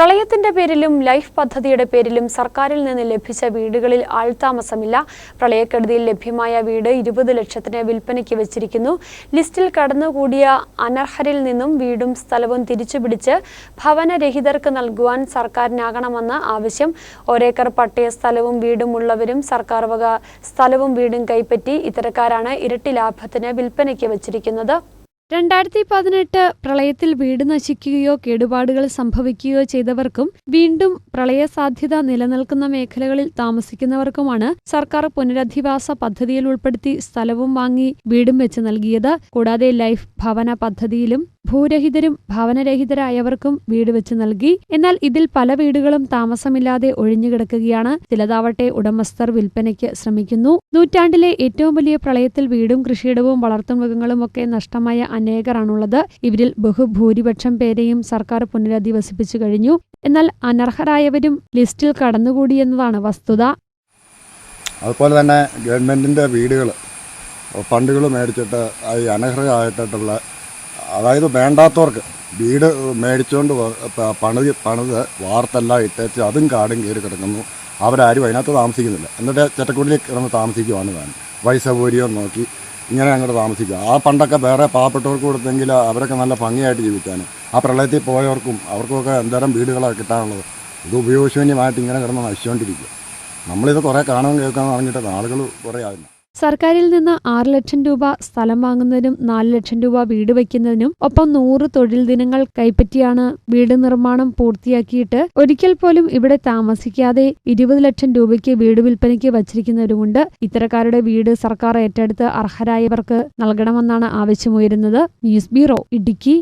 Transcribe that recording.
പ്രളയത്തിന്റെ പേരിലും ലൈഫ് പദ്ധതിയുടെ പേരിലും സർക്കാരിൽ നിന്ന് ലഭിച്ച വീടുകളിൽ ആൾതാമസമില്ല. പ്രളയക്കെടുതിയിൽ ലഭ്യമായ വീട് ഇരുപത് ലക്ഷത്തിന് വിൽപ്പനയ്ക്ക് വെച്ചിരിക്കുന്നു. ലിസ്റ്റിൽ കടന്നുകൂടിയ അനർഹരിൽ നിന്നും വീടും സ്ഥലവും തിരിച്ചുപിടിച്ച് ഭവനരഹിതർക്ക് നൽകുവാൻ സർക്കാരിനാകണമെന്ന് ആവശ്യം. ഒരേക്കർ പട്ടയ സ്ഥലവും വീടും ഉള്ളവരും സർക്കാർ വക സ്ഥലവും വീടും കൈപ്പറ്റി ഇത്തരക്കാരാണ് ഇരട്ടി ലാഭത്തിന് വിൽപ്പനയ്ക്ക് വെച്ചിരിക്കുന്നത്. രണ്ടായിരത്തി പതിനെട്ട് പ്രളയത്തിൽ വീട് നശിക്കുകയോ കേടുപാടുകൾ സംഭവിക്കുകയോ ചെയ്തവർക്കും വീണ്ടും പ്രളയ സാധ്യത നിലനിൽക്കുന്ന മേഖലകളിൽ താമസിക്കുന്നവർക്കുമാണ് സർക്കാർ പുനരധിവാസ പദ്ധതിയിൽ ഉൾപ്പെടുത്തി സ്ഥലവും വാങ്ങി വീടും വെച്ച് നൽകിയത്. കൂടാതെ ലൈഫ് ഭവന പദ്ധതിയിലും ഭൂരഹിതരും ഭവനരഹിതരായവർക്കും വീട് വെച്ച് നൽകി. എന്നാൽ ഇതിൽ പല വീടുകളും താമസമില്ലാതെ ഒഴിഞ്ഞുകിടക്കുകയാണ് ചിലതാവട്ടെ ഉടമസ്ഥർ വിൽപ്പനയ്ക്ക് ശ്രമിക്കുന്നു. നൂറ്റാണ്ടിലെ ഏറ്റവും വലിയ പ്രളയത്തിൽ വീടും കൃഷിയിടവും വളർത്തുമൃഗങ്ങളും ഒക്കെ നഷ്ടമായ അനേകരാണുള്ളത്. ഇവരിൽ ബഹുഭൂരിപക്ഷം പേരെയും സർക്കാർ പുനരധിവസിപ്പിച്ചു കഴിഞ്ഞു. എന്നാൽ അനർഹരായവരും ലിസ്റ്റിൽ കടന്നുകൂടി എന്നതാണ് വസ്തുത. അതുപോലെ തന്നെ ഗവൺമെന്റിന്റെ വീടുകൾ ഫണ്ടുകൾ മേടിച്ചിട്ട് ഈ അനർഹരായിട്ടുള്ള അതായത് വേണ്ടാത്തവർക്ക് വീട് മേടിച്ചുകൊണ്ട് പണി പണിത് വാർത്തെല്ലാം ഇട്ടേച്ച് അതും കാടും കയറി കിടക്കുന്നു. അവരാരും അതിനകത്ത് താമസിക്കുന്നില്ല. എന്നിട്ട് ചെറ്റക്കുടിയിൽ കിടന്ന് താമസിക്കുവാണ് താൻ വഴി സൗകര്യം നോക്കി ഇങ്ങനെ അങ്ങോട്ട് താമസിക്കുക. ആ പണ്ടൊക്കെ വേറെ പാവപ്പെട്ടവർക്ക് കൊടുത്തെങ്കിൽ അവരൊക്കെ നല്ല ഭംഗിയായിട്ട് ജീവിക്കാൻ. ആ പ്രളയത്തിൽ പോയവർക്കും അവർക്കൊക്കെ എന്തോരം വീടുകളാണ് കിട്ടാനുള്ളത്. ഇത് ഉപയോഗശൂന്യമായിട്ട് ഇങ്ങനെ കിടന്ന് നശിച്ചുകൊണ്ടിരിക്കുക. നമ്മളിത് കുറേ കാണാൻ കേൾക്കാൻ പറഞ്ഞിട്ട് ആളുകൾ കുറേ ആയിരുന്നു സർക്കാരിൽ നിന്ന് ആറ് ലക്ഷം രൂപ സ്ഥലം വാങ്ങുന്നതിനും നാല് ലക്ഷം രൂപ വീട് വയ്ക്കുന്നതിനും ഒപ്പം നൂറ് തൊഴിൽ ദിനങ്ങൾ കൈപ്പറ്റിയാണ് വീട് നിർമ്മാണം പൂർത്തിയാക്കിയിട്ട് ഒരിക്കൽ പോലും ഇവിടെ താമസിക്കാതെ ഇരുപത് ലക്ഷം രൂപയ്ക്ക് വീട് വിൽപ്പനയ്ക്ക് വച്ചിരിക്കുന്നവരുമുണ്ട്. ഇത്തരക്കാരുടെ വീട് സർക്കാർ ഏറ്റെടുത്ത് അർഹരായവർക്ക് നൽകണമെന്നാണ് ആവശ്യമുയരുന്നത്. News bureau Idukki.